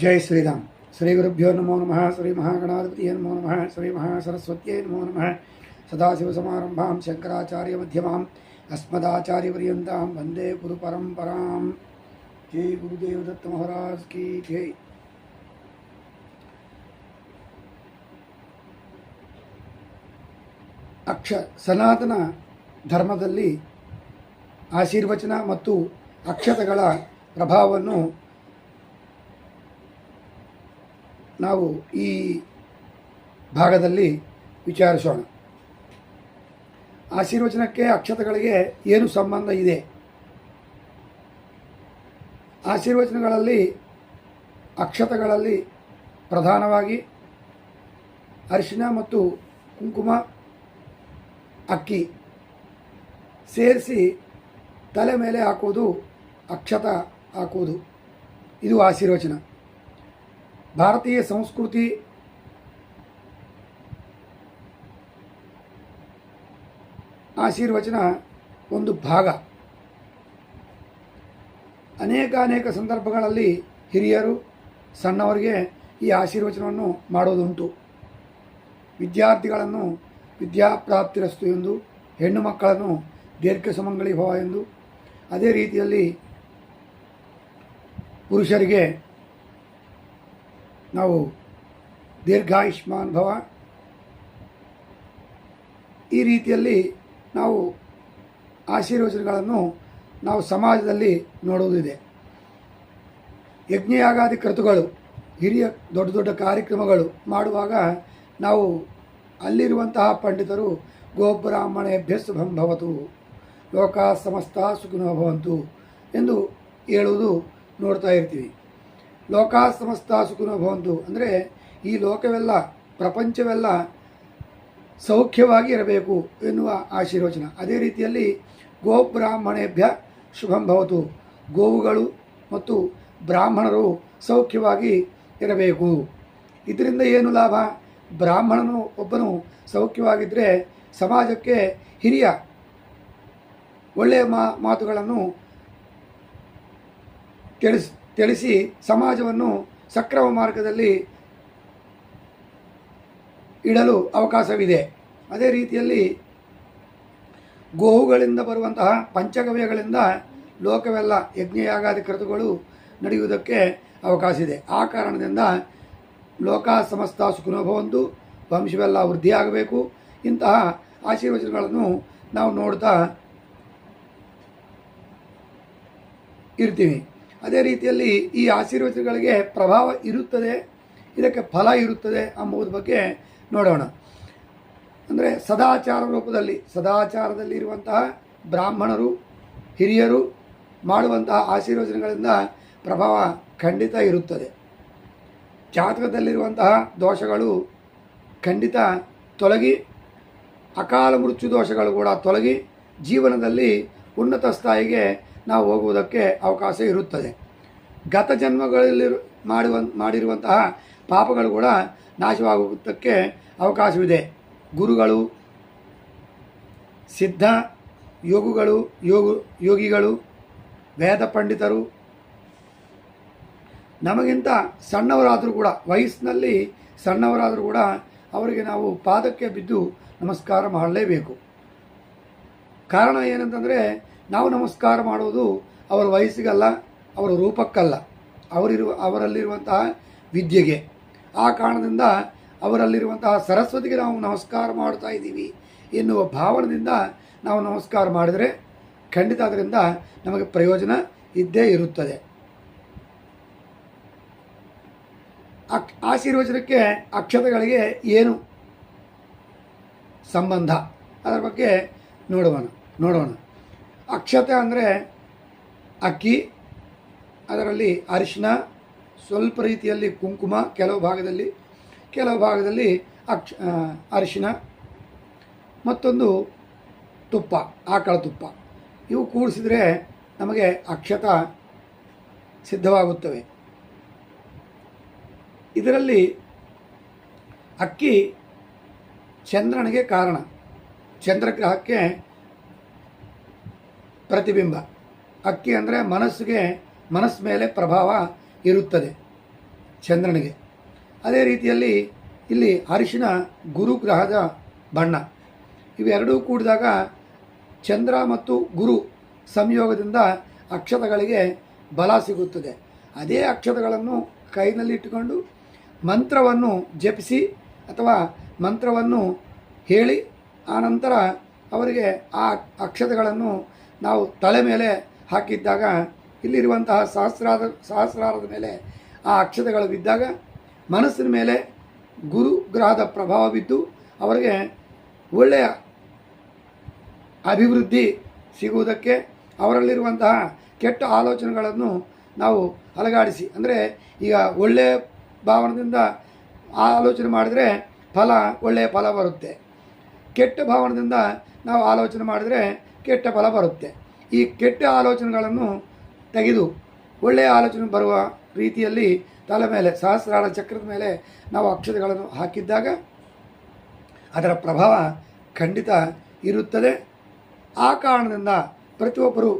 ಜೈ ಶ್ರೀರಾಮ್. ಶ್ರೀ ಗುರುಭ್ಯೋ ನಮೋ ನಮಃ, ಶ್ರೀ ಮಹಾಗಣಾಧಿಪತಿಯೇ ನಮೋ ನಮಃ, ಶ್ರೀ ಮಹಾಸರಸ್ವತ್ಯೇ ನಮೋ ನಮಃ ಸದಾಶಿವಸಮಾರಂಭಾಂ ಶಂಕರಾಚಾರ್ಯ ಮಧ್ಯಮಾಂ ಅಸ್ಮದಾಚಾರ್ಯಪರ್ಯಂತಾಂ ವಂದೇ ಗುರು ಪರಂಪರಾಂ. ಜೈ ಗುರುದೇವ ದತ್ತ ಮಹಾರಾಜ್ ಕೀ ಜೈ. ಅಕ್ಷ ಸನಾತನ ಧರ್ಮದಲ್ಲಿ ಆಶೀರ್ವಚನ ಮತ್ತು ಅಕ್ಷತಗಳ ಪ್ರಭಾವವನ್ನು ನಾವು ಈ ಭಾಗದಲ್ಲಿ ವಿಚಾರಿಸೋಣ. ಆಶೀರ್ವಚನಕ್ಕೆ ಅಕ್ಷತಗಳಿಗೆ ಏನು ಸಂಬಂಧ ಇದೆ? ಆಶೀರ್ವಚನಗಳಲ್ಲಿ, ಅಕ್ಷತಗಳಲ್ಲಿ ಪ್ರಧಾನವಾಗಿ ಅರಿಶಿನ ಮತ್ತು ಕುಂಕುಮ, ಅಕ್ಕಿ ಸೇರಿಸಿ ತಲೆ ಮೇಲೆ ಹಾಕುವುದು ಅಕ್ಷತ ಹಾಕುವುದು. ಇದು ಆಶೀರ್ವಚನ. ಭಾರತೀಯ ಸಂಸ್ಕೃತಿ ಆಶೀರ್ವಚನ ಒಂದು ಭಾಗ. ಅನೇಕ ಅನೇಕ ಸಂದರ್ಭಗಳಲ್ಲಿ ಹಿರಿಯರು ಸಣ್ಣವರಿಗೆ ಈ ಆಶೀರ್ವಚನವನ್ನು ಮಾಡೋದುಂಟು. ವಿದ್ಯಾರ್ಥಿಗಳನ್ನು ವಿದ್ಯಾಪ್ರಾಪ್ತಿರಸ್ತು ಎಂದು, ಹೆಣ್ಣು ಮಕ್ಕಳನ್ನು ದೀರ್ಘ ಸುಮಂಗಳಿ ಭವ ಎಂದು, ಅದೇ ರೀತಿಯಲ್ಲಿ ಪುರುಷರಿಗೆ ನಾವು ದೀರ್ಘಾಯುಷ್ಮಾನ್ ಭವ. ಈ ರೀತಿಯಲ್ಲಿ ನಾವು ಆಶೀರ್ವಚನಗಳನ್ನು ನಾವು ಸಮಾಜದಲ್ಲಿ ನೋಡುವುದಿದೆ. ಯಜ್ಞಯಾಗಾದಿ ಕೃತುಗಳು, ಹಿರಿಯ ದೊಡ್ಡ ದೊಡ್ಡ ಕಾರ್ಯಕ್ರಮಗಳು ಮಾಡುವಾಗ ನಾವು ಅಲ್ಲಿರುವಂತಹ ಪಂಡಿತರು ಗೋಬ್ರಾಹ್ಮಣೆ ಭವತು, ಲೋಕ ಸಮಸ್ತ ಸುಖಿನೋ ಭವಂತು ಎಂದು ಹೇಳುವುದು ನೋಡ್ತಾ ಇರ್ತೀವಿ. ಲೋಕ ಸಮಸ್ತ ಸುಖಿನೋ ಭವಂತು. ಅಂದರೆ ಈ ಲೋಕವೆಲ್ಲ, ಪ್ರಪಂಚವೆಲ್ಲ ಸೌಖ್ಯವಾಗಿ ಇರಬೇಕು ಎನ್ನುವ ಆಶೀರ್ವಚನ. ಅದೇ ರೀತಿಯಲ್ಲಿ ಗೋಬ್ರಾಹ್ಮಣೇಭ್ಯ ಶುಭಂ ಭವತು. ಗೋವುಗಳು ಮತ್ತು ಬ್ರಾಹ್ಮಣರು ಸೌಖ್ಯವಾಗಿ ಇರಬೇಕು. ಇದರಿಂದ ಏನು ಲಾಭ? ಬ್ರಾಹ್ಮಣನು ಒಬ್ಬನು ಸೌಖ್ಯವಾಗಿದ್ದರೆ ಸಮಾಜಕ್ಕೆ ಹಿರಿಯ ಒಳ್ಳೆಯ ಮಾತುಗಳನ್ನು ತಿಳಿಸ್ ತಿಳಿಸಿ ಸಮಾಜವನ್ನು ಸಕ್ರಮ ಮಾರ್ಗದಲ್ಲಿ ಇಡಲು ಅವಕಾಶವಿದೆ. ಅದೇ ರೀತಿಯಲ್ಲಿ ಗೋವುಗಳಿಂದ ಬರುವಂತಹ ಪಂಚಗವ್ಯಗಳಿಂದ ಲೋಕವೆಲ್ಲ ಯಜ್ಞಯಾಗಾದಿ ಕೃತುಗಳು ನಡೆಯುವುದಕ್ಕೆ ಅವಕಾಶ ಇದೆ. ಆ ಕಾರಣದಿಂದ ಲೋಕ ಸಮಸ್ತ ಸುಖನೋಭವಂತು ವಂಶವೆಲ್ಲ ವೃದ್ಧಿಯಾಗಬೇಕು. ಇಂತಹ ಆಶೀರ್ವಚನಗಳನ್ನು ನಾವು ನೋಡ್ತಾ ಇರ್ತೀವಿ. ಅದೇ ರೀತಿಯಲ್ಲಿ ಈ ಆಶೀರ್ವಚನಗಳಿಗೆ ಪ್ರಭಾವ ಇರುತ್ತದೆ, ಇದಕ್ಕೆ ಫಲ ಇರುತ್ತದೆ ಎಂಬುದ್ರ ಬಗ್ಗೆ ನೋಡೋಣ. ಅಂದರೆ ಸದಾಚಾರ ರೂಪದಲ್ಲಿ, ಸದಾಚಾರದಲ್ಲಿ ಇರುವಂತಹ ಬ್ರಾಹ್ಮಣರು, ಹಿರಿಯರು ಮಾಡುವಂತಹ ಆಶೀರ್ವಚನಗಳಿಂದ ಪ್ರಭಾವ ಖಂಡಿತ ಇರುತ್ತದೆ. ಜಾತಕದಲ್ಲಿರುವಂತಹ ದೋಷಗಳು ಖಂಡಿತ ತೊಲಗಿ, ಅಕಾಲ ಮೃತ್ಯು ದೋಷಗಳು ಕೂಡ ತೊಲಗಿ, ಜೀವನದಲ್ಲಿ ಉನ್ನತ ಸ್ಥಾಯಿಗೆ ನಾವು ಹೋಗುವುದಕ್ಕೆ ಅವಕಾಶ ಇರುತ್ತದೆ. ಗತ ಜನ್ಮಗಳಲ್ಲಿ ಮಾಡುವ, ಮಾಡಿರುವಂತಹ ಪಾಪಗಳು ಕೂಡ ನಾಶವಾಗುವುದಕ್ಕೆ ಅವಕಾಶವಿದೆ. ಗುರುಗಳು, ಸಿದ್ಧ ಯೋಗುಗಳು, ಯೋಗ, ಯೋಗಿಗಳು, ವೇದ ಪಂಡಿತರು, ನಮಗಿಂತ ಸಣ್ಣವರಾದರೂ ಕೂಡ, ವಯಸ್ಸಿನಲ್ಲಿ ಸಣ್ಣವರಾದರೂ ಕೂಡ ಅವರಿಗೆ ನಾವು ಪಾದಕ್ಕೆ ಬಿದ್ದು ನಮಸ್ಕಾರ ಮಾಡಲೇಬೇಕು. ಕಾರಣ ಏನಂತಂದರೆ ನಾವು ನಮಸ್ಕಾರ ಮಾಡುವುದು ಅವರ ವಯಸ್ಸಿಗಲ್ಲ, ಅವರ ರೂಪಕ್ಕಲ್ಲ. ಅವರಿರುವ, ಅವರಲ್ಲಿರುವಂತಹ ವಿದ್ಯೆಗೆ. ಆ ಕಾರಣದಿಂದ ಅವರಲ್ಲಿರುವಂತಹ ಸರಸ್ವತಿಗೆ ನಾವು ನಮಸ್ಕಾರ ಮಾಡ್ತಾ ಇದ್ದೀವಿ ಎನ್ನುವ ಭಾವನದಿಂದ ನಾವು ನಮಸ್ಕಾರ ಮಾಡಿದರೆ ಖಂಡಿತ ಅದರಿಂದ ನಮಗೆ ಪ್ರಯೋಜನ ಇದ್ದೇ ಇರುತ್ತದೆ. ಅಕ್, ಆಶೀರ್ವಚನಕ್ಕೆ ಅಕ್ಷತೆಗಳಿಗೆ ಏನು ಸಂಬಂಧ? ಅದರ ಬಗ್ಗೆ ನೋಡೋಣ ನೋಡೋಣ. ಅಕ್ಷತೆ ಅಂದರೆ ಅಕ್ಕಿ, ಅದರಲ್ಲಿ ಅರಿಶಿನ, ಸ್ವಲ್ಪ ರೀತಿಯಲ್ಲಿ ಕುಂಕುಮ, ಕೆಲವು ಭಾಗದಲ್ಲಿ ಕೆಲವು ಭಾಗದಲ್ಲಿ ಅಕ್ಷ ಅರಿಶಿನ, ಮತ್ತೊಂದು ತುಪ್ಪ, ಆಕಳ ತುಪ್ಪ. ಇವು ಕೂಡಿಸಿದರೆ ನಮಗೆ ಅಕ್ಷತ ಸಿದ್ಧವಾಗುತ್ತವೆ. ಇದರಲ್ಲಿ ಅಕ್ಕಿ ಚಂದ್ರನಿಗೆ ಕಾರಣ. ಚಂದ್ರಗ್ರಹಕ್ಕೆ ಪ್ರತಿಬಿಂಬ. ಅಕ್ಕಿ ಅಂದರೆ ಮನಸ್ಸಿಗೆ, ಮನಸ್ಸು ಮೇಲೆ ಪ್ರಭಾವ ಇರುತ್ತದೆ ಚಂದ್ರನಿಗೆ. ಅದೇ ರೀತಿಯಲ್ಲಿ ಇಲ್ಲಿ ಅರಿಶಿನ ಗುರುಗ್ರಹದ ಬಣ್ಣ. ಇವೆರಡೂ ಕೂಡಿದಾಗ ಚಂದ್ರ ಮತ್ತು ಗುರು ಸಂಯೋಗದಿಂದ ಅಕ್ಷತಗಳಿಗೆ ಬಲ ಸಿಗುತ್ತದೆ. ಅದೇ ಅಕ್ಷತಗಳನ್ನು ಕೈನಲ್ಲಿಟ್ಟುಕೊಂಡು ಮಂತ್ರವನ್ನು ಜಪಿಸಿ ಅಥವಾ ಮಂತ್ರವನ್ನು ಹೇಳಿ ಆನಂತರ ಅವರಿಗೆ ಆ ಅಕ್ಷತಗಳನ್ನು ನಾವು ತಲೆ ಮೇಲೆ ಹಾಕಿದ್ದಾಗ ಇಲ್ಲಿರುವಂತಹ ಸಹಸ್ರಾದ ಸಹಸ್ರಾರದ ಮೇಲೆ ಆ ಅಕ್ಷತೆಗಳು ಬಿದ್ದಾಗ ಮನಸ್ಸಿನ ಮೇಲೆ ಗುರು ಗ್ರಹದ ಪ್ರಭಾವ ಬಿದ್ದು ಅವರಿಗೆ ಒಳ್ಳೆಯ ಅಭಿವೃದ್ಧಿ ಸಿಗುವುದಕ್ಕೆ ಅವರಲ್ಲಿರುವಂತಹ ಕೆಟ್ಟ ಆಲೋಚನೆಗಳನ್ನು ನಾವು ಅಲಗಾಡಿಸಿ. ಅಂದರೆ ಈಗ ಒಳ್ಳೆಯ ಭಾವನದಿಂದ ಆಲೋಚನೆ ಮಾಡಿದರೆ ಫಲ, ಒಳ್ಳೆಯ ಫಲ ಬರುತ್ತೆ. ಕೆಟ್ಟ ಭಾವನದಿಂದ ನಾವು ಆಲೋಚನೆ ಮಾಡಿದರೆ ಕೆಟ್ಟ ಫಲ ಬರುತ್ತೆ. ಈ ಕೆಟ್ಟ ಆಲೋಚನೆಗಳನ್ನು ತೆಗೆದು ಒಳ್ಳೆಯ ಆಲೋಚನೆ ಬರುವ ರೀತಿಯಲ್ಲಿ ತಲೆ ಮೇಲೆ, ಸಹಸ್ರಾರ ಚಕ್ರದ ಮೇಲೆ ನಾವು ಅಕ್ಷತೆಗಳನ್ನು ಹಾಕಿದ್ದಾಗ ಅದರ ಪ್ರಭಾವ ಖಂಡಿತ ಇರುತ್ತದೆ. ಆ ಕಾರಣದಿಂದ ಪ್ರತಿಯೊಬ್ಬರು,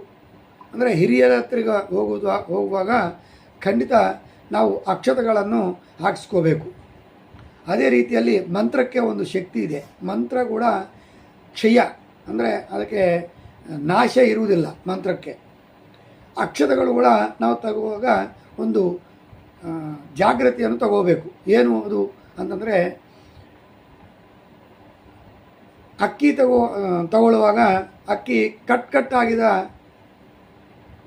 ಅಂದರೆ ಹಿರಿಯರ ಹತ್ತಿರ ಹೋಗುವುದು ಹೋಗುವಾಗ ಖಂಡಿತ ನಾವು ಅಕ್ಷತೆಗಳನ್ನು ಹಾಕಿಸ್ಕೋಬೇಕು. ಅದೇ ರೀತಿಯಲ್ಲಿ ಮಂತ್ರಕ್ಕೆ ಒಂದು ಶಕ್ತಿ ಇದೆ. ಮಂತ್ರ ಕೂಡ ಕ್ಷಯ, ಅಂದರೆ ಅದಕ್ಕೆ ನಾಶ ಇರುವುದಿಲ್ಲ ಮಂತ್ರಕ್ಕೆ. ಅಕ್ಷತಗಳು ಕೂಡ ನಾವು ತಗುವಾಗ ಒಂದು ಜಾಗೃತಿಯನ್ನು ತಗೋಬೇಕು. ಏನು ಅದು ಅಂತಂದರೆ, ಅಕ್ಕಿ ತಗೋ ತಗೊಳ್ಳುವಾಗ ಅಕ್ಕಿ ಕಟ್ ಕಟ್ಟಾಗಿದ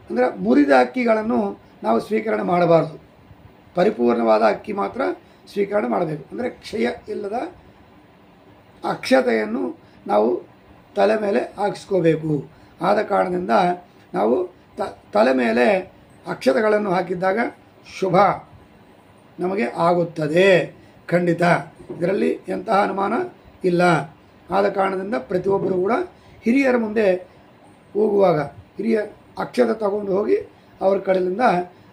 ಅಂದರೆ ಮುರಿದ ಅಕ್ಕಿಗಳನ್ನು ನಾವು ಸ್ವೀಕರಣೆ ಮಾಡಬಾರ್ದು. ಪರಿಪೂರ್ಣವಾದ ಅಕ್ಕಿ ಮಾತ್ರ ಸ್ವೀಕರಣೆ ಮಾಡಬೇಕು. ಅಂದರೆ ಕ್ಷಯ ಇಲ್ಲದ ಅಕ್ಷತೆಯನ್ನು ನಾವು ತಲೆ ಮೇಲೆ ಹಾಕಿಸ್ಕೋಬೇಕು. ಆದ ಕಾರಣದಿಂದ ನಾವು ತ, ತಲೆ ಮೇಲೆ ಅಕ್ಷತಗಳನ್ನು ಹಾಕಿದ್ದಾಗ ಶುಭ ನಮಗೆ ಆಗುತ್ತದೆ. ಖಂಡಿತ. ಇದರಲ್ಲಿ ಎಂತಹ ಅನುಮಾನ ಇಲ್ಲ. ಆದ ಕಾರಣದಿಂದ ಪ್ರತಿಯೊಬ್ಬರು ಕೂಡ ಹಿರಿಯರ ಮುಂದೆ ಹೋಗುವಾಗ, ಹಿರಿಯ ಅಕ್ಷತೆ ತಗೊಂಡು ಹೋಗಿ ಅವ್ರ ಕಡೆಯಿಂದ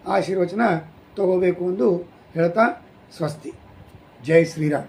ಆಶೀರ್ವಚನ ತಗೋಬೇಕು ಎಂದು ಹೇಳ್ತಾ ಸ್ವಸ್ತಿ. ಜೈ ಶ್ರೀರಾಮ್.